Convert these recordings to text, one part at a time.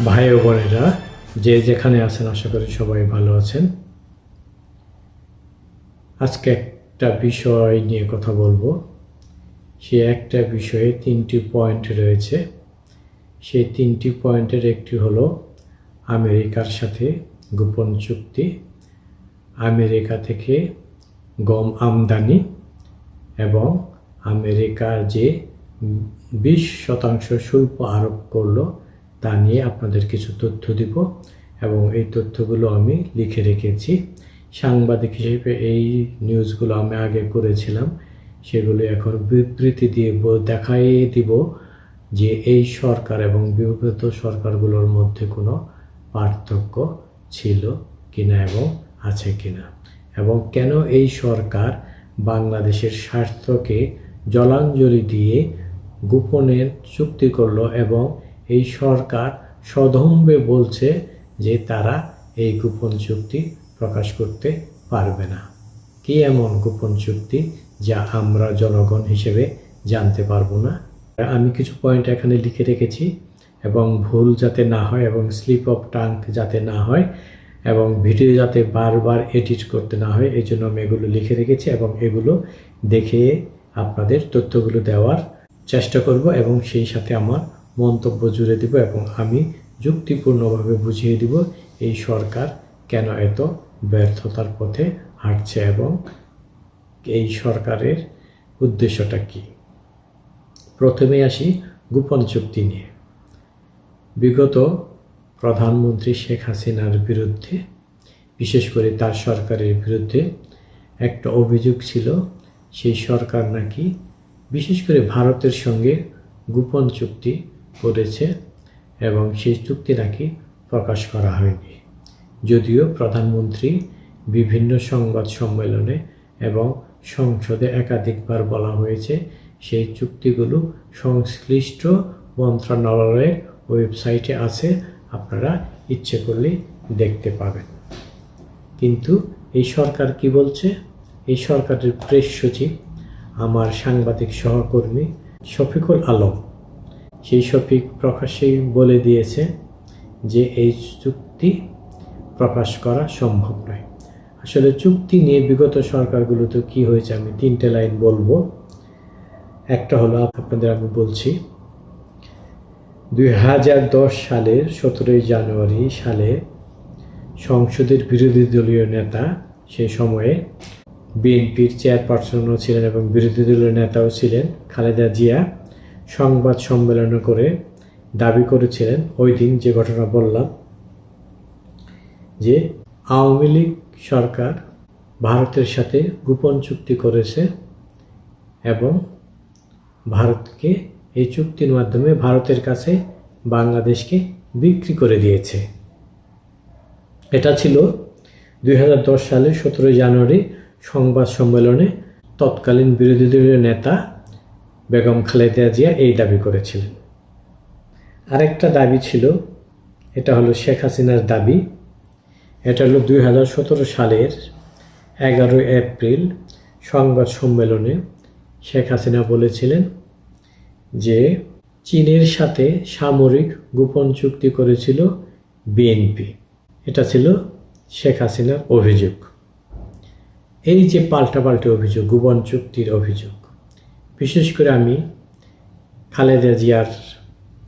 ভাই ও বোনেরা, যে যেখানে আছেন, আশা করি সবাই ভালো আছেন। আজকে একটা বিষয় নিয়ে কথা বলব। সে একটা বিষয়ে তিনটি পয়েন্ট রয়েছে। সেই তিনটি পয়েন্টের একটি হলো আমেরিকার সাথে গোপন চুক্তি, আমেরিকা থেকে গম আমদানি এবং আমেরিকা যে বিশ শতাংশ শুল্ক আরোপ করল তা নিয়ে আপনাদের কিছু তথ্য দিব এবং এই তথ্যগুলো আমি লিখে রেখেছি। সাংবাদিক হিসেবে এই নিউজগুলো আমি আগে করেছিলাম, সেগুলো এখন বিবৃতি দিয়ে দেখাই দিব যে এই সরকার এবং বিগত সরকারগুলোর মধ্যে কোনো পার্থক্য ছিল কিনা এবং আছে কিনা এবং কেন এই সরকার বাংলাদেশের স্বার্থকে জলাঞ্জলি দিয়ে গোপনের চুক্তি করল এবং এই সরকার সদম্বে বলছে যে তারা এই গোপন চুক্তি প্রকাশ করতে পারবে না। কি এমন গোপন চুক্তি যা আমরা জনগণ হিসেবে জানতে পারব না? আমি কিছু পয়েন্ট এখানে লিখে রেখেছি এবং ভুল যাতে না হয় এবং স্লিপ অফ টাঙ্ক যাতে না হয় এবং ভিডিও যাতে বারবার এডিট করতে না হয়, এই জন্য আমি এগুলো লিখে রেখেছি এবং এগুলো দেখে আপনাদের তথ্যগুলো দেওয়ার চেষ্টা করব এবং সেই সাথে আমার মন্তব্য জুড়ে দিব এবং আমি যুক্তিপূর্ণভাবে বুঝিয়ে দিব এই সরকার কেন এত ব্যর্থতার পথে হাঁটছে এবং এই সরকারের উদ্দেশ্যটা কী? প্রথমে আসি গোপন চুক্তি নিয়ে। বিগত প্রধানমন্ত্রী শেখ হাসিনার বিরুদ্ধে, বিশেষ করে তার সরকারের বিরুদ্ধে একটা অভিযোগ ছিল, সেই সরকার নাকি বিশেষ করে ভারতের সঙ্গে গোপন চুক্তি করেছে এবং সেই চুক্তি নাকি প্রকাশ করা হয়নি। যদিও প্রধানমন্ত্রী বিভিন্ন সংবাদ সম্মেলনে এবং সংসদে একাধিকবার বলা হয়েছে, সেই চুক্তিগুলো সংশ্লিষ্ট মন্ত্রণালয়ের ওয়েবসাইটে আছে, আপনারা ইচ্ছে করলে দেখতে পাবেন। কিন্তু এই সরকার কি বলছে? এই সরকারের প্রেস সচিব, আমার সাংবাদিক সহকর্মী শফিকুল আলম সেই শফিক প্রকাশেই বলে দিয়েছে যে এই চুক্তি প্রকাশ করা সম্ভব নয়। আসলে চুক্তি নিয়ে বিগত সরকারগুলোতে কি হয়েছে আমি তিনটে লাইন বলব। একটা হলো আপনাদের আমি বলছি, দুই হাজার দশ সালের সতেরোই জানুয়ারি সালে সংসদের বিরোধী দলীয় নেতা সেই সময়ে বিএনপির চেয়ারপারসনও ছিলেন এবং বিরোধী দলীয় নেতাও ছিলেন খালেদা জিয়া। সংবাদ সম্মেলন করে দাবি করেছিলেন ওই দিন যে ঘটনা বললাম, যে আওয়ামী লীগ সরকার ভারতের সাথে গোপন চুক্তি করেছে এবং ভারতকে এই চুক্তির মাধ্যমে ভারতের কাছে বাংলাদেশকে বিক্রি করে দিয়েছে। এটা ছিল দুই সালের সতেরোই জানুয়ারি সংবাদ সম্মেলনে তৎকালীন বিরোধী দলীয় নেতা বেগম খালেদা জিয়া এই দাবি করেছিলেন। আরেকটা দাবি ছিল, এটা হলো শেখ হাসিনার দাবি। এটা হলো দুই হাজার সতেরো সালের এগারোই এপ্রিল সংবাদ সম্মেলনে শেখ হাসিনা বলেছিলেন যে, চীনের সাথে সামরিক গোপন চুক্তি করেছিল বিএনপি। এটা ছিল শেখ হাসিনার অভিযোগ। এই যে পাল্টাপাল্টি অভিযোগ, গোপন চুক্তির অভিযোগ বিশেষ করে আমি খালেদা জিয়ার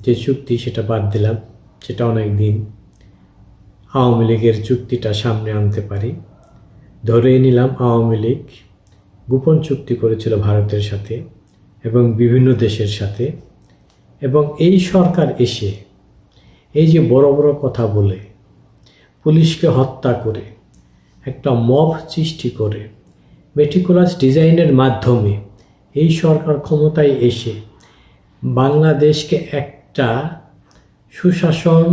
যে চুক্তি সেটা বাদ দিলাম, সেটা অনেক দিন আওয়ামী লীগের চুক্তিটা সামনে আনতে পারি। ধরে নিলাম আওয়ামী লীগ গোপন চুক্তি করেছিল ভারতের সাথে এবং বিভিন্ন দেশের সাথে এবং এই সরকার এসে এই যে বড় বড় কথা বলে, পুলিশকে হত্যা করে, একটা মব সৃষ্টি করে মেটিকুলাস ডিজাইনের মাধ্যমে এই সরকার ক্ষমতায় এসে বাংলাদেশকে একটা সুশাসন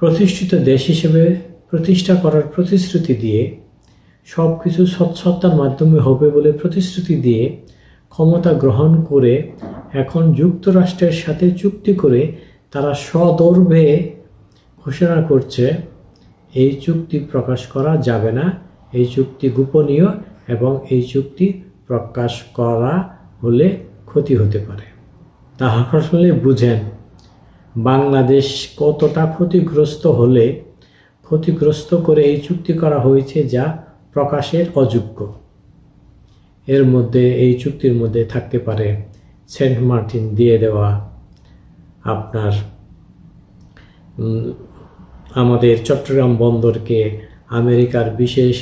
প্রতিষ্ঠিত দেশ হিসেবে প্রতিষ্ঠা করার প্রতিশ্রুতি দিয়ে সব কিছু স্বচ্ছতার মাধ্যমে হবে বলে প্রতিশ্রুতি দিয়ে ক্ষমতা গ্রহণ করে এখন যুক্তরাষ্ট্রের সাথে চুক্তি করে তারা সদর্ভে ঘোষণা করছে, এই চুক্তি প্রকাশ করা যাবে না, এই চুক্তি গোপনীয় এবং এই চুক্তি প্রকাশ করা হলে ক্ষতি হতে পারে। তা আসলে বুঝেন, বাংলাদেশ কতটা ক্ষতিগ্রস্ত হলে ক্ষতিগ্রস্ত করে এই চুক্তি করা হয়েছে যা প্রকাশের অযোগ্য। এর মধ্যে, এই চুক্তির মধ্যে থাকতে পারে সেন্ট মার্টিন দিয়ে দেওয়া। আপনার আমাদের চট্টগ্রাম বন্দরকে আমেরিকার বিশেষ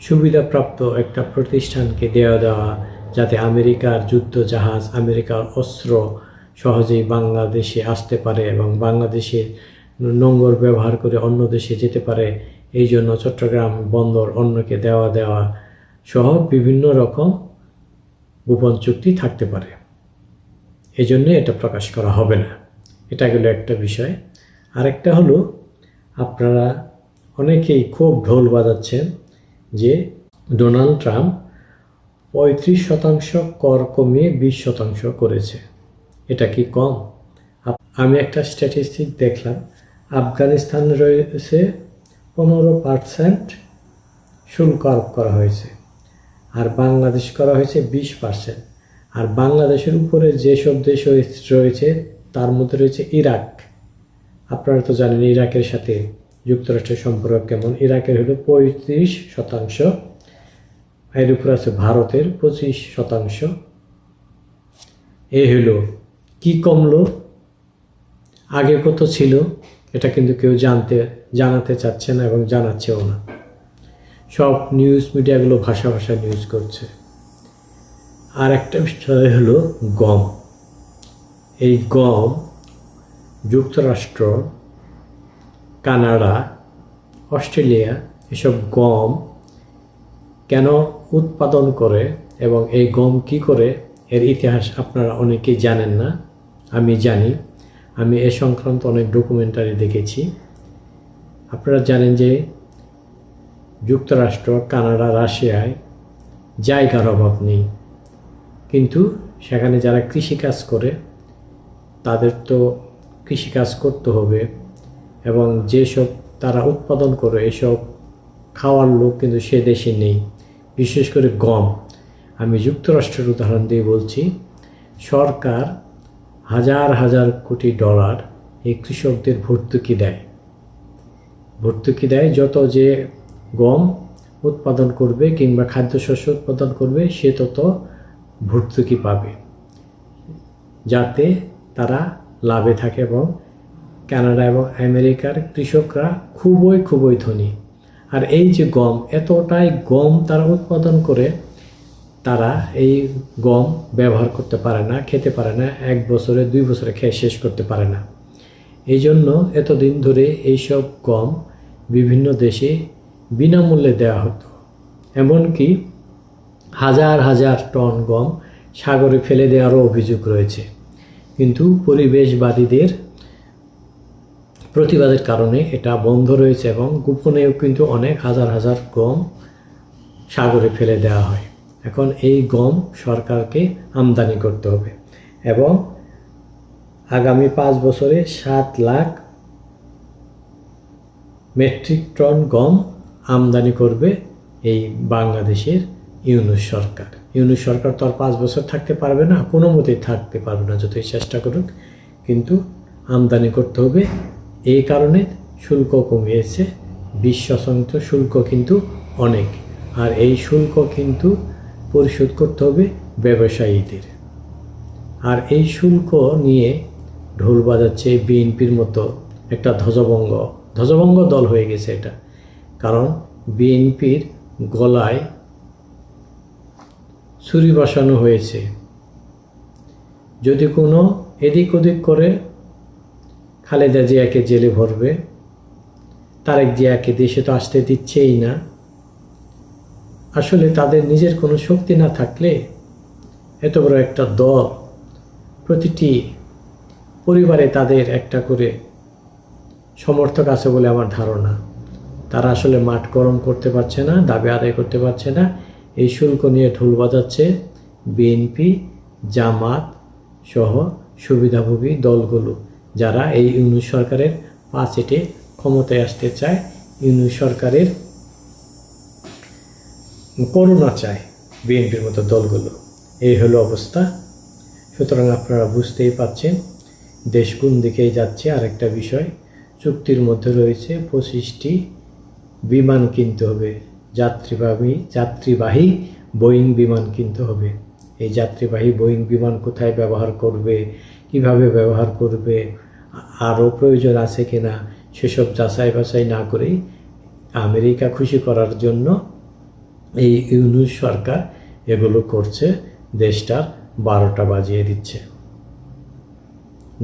সুবিধাপ্রাপ্ত একটা প্রতিষ্ঠানকে দেওয়া দেওয়া, যাতে আমেরিকার যুদ্ধ জাহাজ আমেরিকার অস্ত্র সহজেই বাংলাদেশে আসতে পারে এবং বাংলাদেশের নোঙ্গর ব্যবহার করে অন্য দেশে যেতে পারে, এই জন্য চট্টগ্রাম বন্দর অন্যকে দেওয়া দেওয়া সহ বিভিন্ন রকম গোপন চুক্তি থাকতে পারে। এই জন্য এটা প্রকাশ করা হবে না। এটা গেল একটা বিষয়। আরেকটা হলো, আপনারা অনেকেই খুব ঢোল বাজাচ্ছেন যে ডোনাল্ড ট্রাম্প পঁয়ত্রিশ শতাংশ কর কমিয়ে বিশ শতাংশ করেছে। এটা কি কম? আমি একটা স্ট্যাটিস্টিক দেখলাম। আফগানিস্তান রয়েছে পনেরো পার্সেন্ট শুল্ক আরোপ করা হয়েছে। আর বাংলাদেশ করা হয়েছে বিশ পার্সেন্ট আর বাংলাদেশের উপরে যেসব দেশ রয়েছে, তার মধ্যে রয়েছে ইরাক। আপনারা তো জানেন ইরাকের সাথে যুক্তরাষ্ট্রের সম্পর্ক কেমন? ইরাকের হলো পঁয়ত্রিশ শতাংশ। এর উপর আছে ভারতের পঁচিশ শতাংশ। এ হলো কি কমলো? আগে কত ছিল? এটা কিন্তু কেউ জানতে, জানাতে চাচ্ছে না এবং জানাচ্ছেও না। সব নিউজ মিডিয়াগুলো ভাষা ভাষা নিউজ করছে। আর একটা বিষয় হলো গম। এই গম যুক্তরাষ্ট্র কানাডা, অস্ট্রেলিয়া এসব গম কেন উৎপাদন করে এবং এই গম কি করে এর ইতিহাস আপনারা অনেকেই জানেন না, আমি জানি। আমি এ সংক্রান্ত অনেক ডকুমেন্টারি দেখেছি। আপনারা জানেন যে যুক্তরাষ্ট্র, কানাডা, রাশিয়ায় জায়গার অভাব নেই। কিন্তু সেখানে যারা কৃষিকাজ করে, তাদের তো কৃষিকাজ করতে হবে। এবং যেসব তারা উৎপাদন করে এসব খাওয়ার লোক কিন্তু সে দেশে নেই, বিশেষ করে গম। আমি যুক্তরাষ্ট্রের উদাহরণ দিয়ে বলছি, সরকার হাজার হাজার কোটি ডলার এই কৃষকদের ভর্তুকি দেয়। ভর্তুকি দেয় যত যে গম উৎপাদন করবে কিংবা খাদ্যশস্য উৎপাদন করবে, সে তত ভর্তুকি পাবে, যাতে তারা লাভে থাকে এবং কানাডা এবং আমেরিকার কৃষকরা খুবই খুবই ধনী। আর এই যে গম, এতটাই গম তারা উৎপাদন করে, তারা এই গম ব্যবহার করতে পারে না, খেতে পারে না, এক বছরে, দুই বছরে খেয়ে শেষ করতে পারে না। এই জন্য এতদিন ধরে এইসব গম বিভিন্ন দেশে বিনামূল্যে দেওয়া হতো। এমনকি হাজার হাজার টন গম সাগরে ফেলে দেওয়ারও অভিযোগ রয়েছে। কিন্তু পরিবেশবাদীদের প্রতিবাদের কারণে এটা বন্ধ রয়েছে এবং গোপনেও কিন্তু অনেক হাজার হাজার গম সাগরে ফেলে দেওয়া হয়। এখন এই গম সরকারকে আমদানি করতে হবে এবং আগামী পাঁচ বছরে সাত লাখ মেট্রিক টন গম আমদানি করবে এই বাংলাদেশের ইউনুস সরকার। ইউনুস সরকার তো আর পাঁচ বছর থাকতে পারবে না, কোনো মতেই থাকতে পারবে না, যতই চেষ্টা করুক, কিন্তু আমদানি করতে হবে এই কারণে শুল্ক কমিয়েছে বিশ শুল্ক কিন্তু অনেক। আর এই শুল্ক কিন্তু পরিশোধ করতে হবে ব্যবসায়ীদের। আর এই শুল্ক নিয়ে ঢোল বাজাচ্ছে বিএনপির মতো একটা ধ্বজভঙ্গ। ধ্বজভঙ্গ দল হয়ে গেছে এটা। কারণ বিএনপির গলায় ছুরি বসানো হয়েছে। যদি কোনো এদিক ওদিক করে খালেদা জিয়াকে জেলে ভরবে। তারেক জিয়াকে দেশে তো আসতে দিচ্ছেই না। আসলে তাদের নিজের কোনো শক্তি না থাকলে এত বড় একটা দল প্রতিটি পরিবারে তাদের একটা করে সমর্থক আছে বলে আমার ধারণা। তারা আসলে মাঠ গরম করতে পারছে না, দাবি আদায় করতে পারছে না। এই শুল্ক নিয়ে ঢোল বাজাচ্ছে বিএনপি, জামাত সহ সুবিধাভোগী দলগুলো। যারা এই ইউনুস সরকারের পাঁচেটে ক্ষমতায় আসতে চায়, ইউনুস সরকারের করুণা চায় বিএনপির মতো দলগুলো। এই হলো অবস্থা। সুতরাং আপনারা বুঝতেই পাচ্ছেন, দেশ কোন দিকেই যাচ্ছে আরেকটা বিষয়। চুক্তির মধ্যে রয়েছে পঁচিশটি বিমান কিনতে হবে। যাত্রীবাহী যাত্রীবাহী বোয়িং বিমান কিনতে হবে। এই যাত্রীবাহী বোয়িং বিমান কোথায় ব্যবহার করবে কীভাবে ব্যবহার করবে, আরও প্রয়োজন আছে কিনা, সেসব যাচাই বাছাই না করেই আমেরিকা খুশি করার জন্য এই ইউনুস সরকার এগুলো করছে। দেশটার বারোটা বাজিয়ে দিচ্ছে।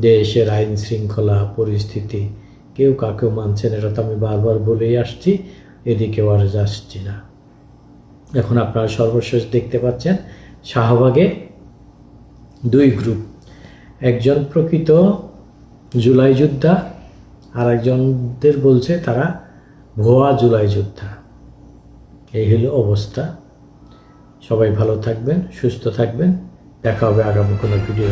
দেশের আইন শৃঙ্খলা পরিস্থিতি কেউ কাকেও মানছেন এটা তো আমি বারবার বলেই আসছি, এদিকেও আর যাচ্ছি না। এখন আপনারা সর্বশেষ দেখতে পাচ্ছেন, শাহবাগে দুই গ্রুপ একজন প্রকৃত জুলাই যোদ্ধা আর একজনদের বলছে তারা ভুয়া জুলাই যোদ্ধা। এই হলো অবস্থা। সবাই ভালো থাকবেন, সুস্থ থাকবেন। দেখা হবে আগামী কোনো ভিডিও